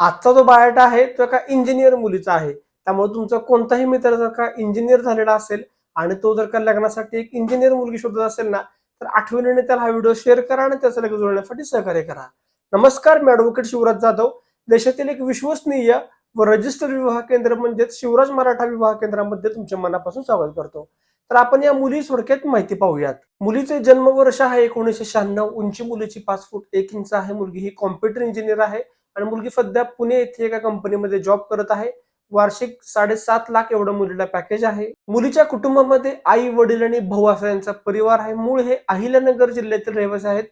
आजचा जो बायोटा आहे तो एका इंजिनियर मुलीचा आहे. त्यामुळे तुमचा कोणताही मित्र जर का इंजिनियर झालेला असेल आणि तो जर का लग्नासाठी एक इंजिनियर मुलगी शोधत असेल ना तर आठवणीने त्याला हा व्हिडिओ शेअर करा आणि त्याचं लग्न जुळण्यासाठी सहकार्य करा. नमस्कार मी ॲडव्होकेट शिवराज जाधव. देशातील एक विश्वसनीय व रजिस्टर विवाह केंद्र म्हणजेच शिवराज मराठा विवाह केंद्रामध्ये तुमच्या मनापासून स्वागत करतो. तर आपण या मुली थोडक्यात माहिती पाहूयात. मुलीचे जन्मवर्ष आहे एकोणीसशे शहाण्णव. उंची मुलीची पाच फूट एक इंच आहे. मुलगी ही कॉम्प्युटर इंजिनियर आहे. आणि मुलगी सध्या पुणे येथे एका कंपनीमध्ये जॉब करत आहे. वार्षिक साडेसात लाख एवढं मुलीला पॅकेज आहे. मुलीच्या कुटुंबामध्ये आई वडील आणि भाऊ असा यांचा परिवार आहे. मूळ हे अहिल्यानगर जिल्ह्यातील रहिवासी आहेत.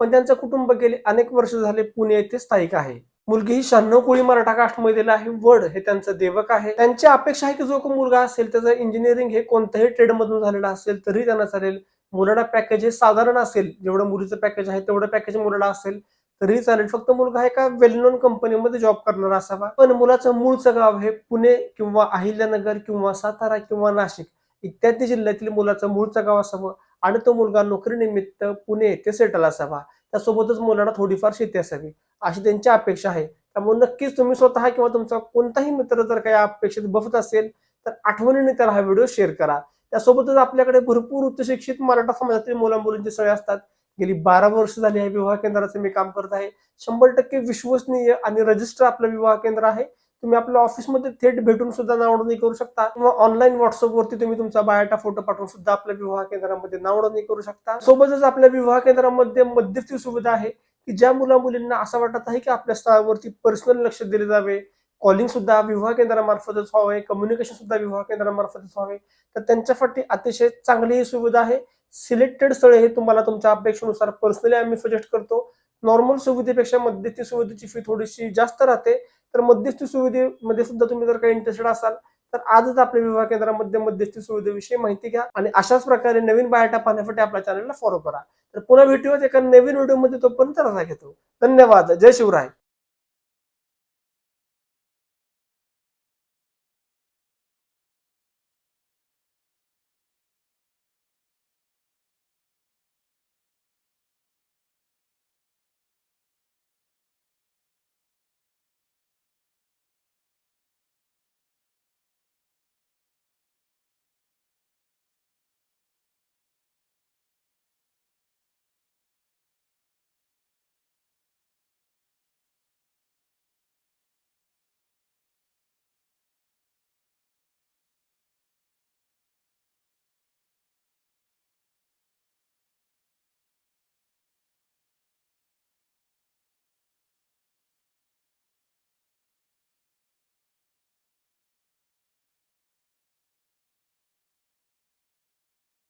पण त्यांचं कुटुंब गेले अनेक वर्ष झाले पुणे येथे स्थायिक आहे. मुलगी ही शहाण्णव कोळी मराठा कास्टमधील आहे. वड हे त्यांचं देवक आहे. त्यांची अपेक्षा आहे की जो मुलगा असेल त्याचं इंजिनिअरिंग हे कोणत्याही ट्रेड मधून झालेलं असेल तरी त्यांना चालेल. मुलाला पॅकेज हे साधारण असेल. जेवढं मुलीचं पॅकेज आहे तेवढं पॅकेज मुलाला असेल. तरी चालेल. फक्त मुलगा एका वेल नोन कंपनीमध्ये जॉब करणारा असावा. पण मुलाचं मूळचं गाव हे पुणे किंवा अहिल्यानगर किंवा सातारा किंवा नाशिक इत्यादी जिल्ह्यातील मुलाचं मूळचं गाव असावं आणि तो मुलगा नोकरीनिमित्त पुणे येथे सेटल असावा. त्यासोबतच मुलाला थोडीफार शेती असावी अशी त्यांची अपेक्षा आहे. त्यामुळे नक्कीच तुम्ही स्वतः किंवा तुमचा कोणताही मित्र जर काही अपेक्षित बघत असेल तर आठवणीने त्याला हा व्हिडिओ शेअर करा. त्यासोबतच आपल्याकडे भरपूर उच्चशिक्षित मराठा समाजातील मुलांमुलींचे सगळे असतात. गेली बारा वर्ष झाली आहे विवाह केंद्राचं मी काम करत आहे. शंभर टक्के विश्वसनीय आणि रजिस्टर आपलं विवाह केंद्र आहे. तुम्ही आपल्या ऑफिसमध्ये थेट भेटून सुद्धा नावनोंदणी करू शकता किंवा ऑनलाईन व्हॉट्सअपवरती तुम्ही तुमचा बायोटा फोटो पाठवून सुद्धा आपल्या विवाह केंद्रामध्ये नावनोंदणी करू शकता. सोबतच आपल्या विवाह केंद्रामध्ये मध्यस्थी सुविधा आहे की ज्या मुला मुलींना असं वाटत आहे की आपल्या स्थळावरती पर्सनल लक्ष दिले जावे. कॉलिंग सुद्धा विवाह केंद्रामार्फतच व्हावे. कम्युनिकेशन सुद्धा विवाह केंद्रामार्फतच व्हावे. तर त्यांच्यासाठी अतिशय चांगली ही सुविधा आहे. सिलेक्टेड स्थळे हे तुम्हाला तुमच्या अपेक्षेनुसार पर्सनली आम्ही सजेस्ट करतो. नॉर्मल सुविधेपेक्षा मध्यस्थी सुविधेची फी थोडीशी जास्त राहते. तर मध्यस्थी सुविधेमध्ये सुद्धा तुम्ही जर काही इंटरेस्टेड असाल तर आजच आपल्या विवाह केंद्रामध्ये मध्यस्थी सुविधेविषयी माहिती घ्या आणि अशाच प्रकारे नवीन बायोटा पाहण्यासाठी आपल्या चॅनलला फॉलो करा. तर पुन्हा भेटूयात एका नवीन व्हिडिओमध्ये तोपर्यंत रजा घेतो. धन्यवाद. जय शिवराय.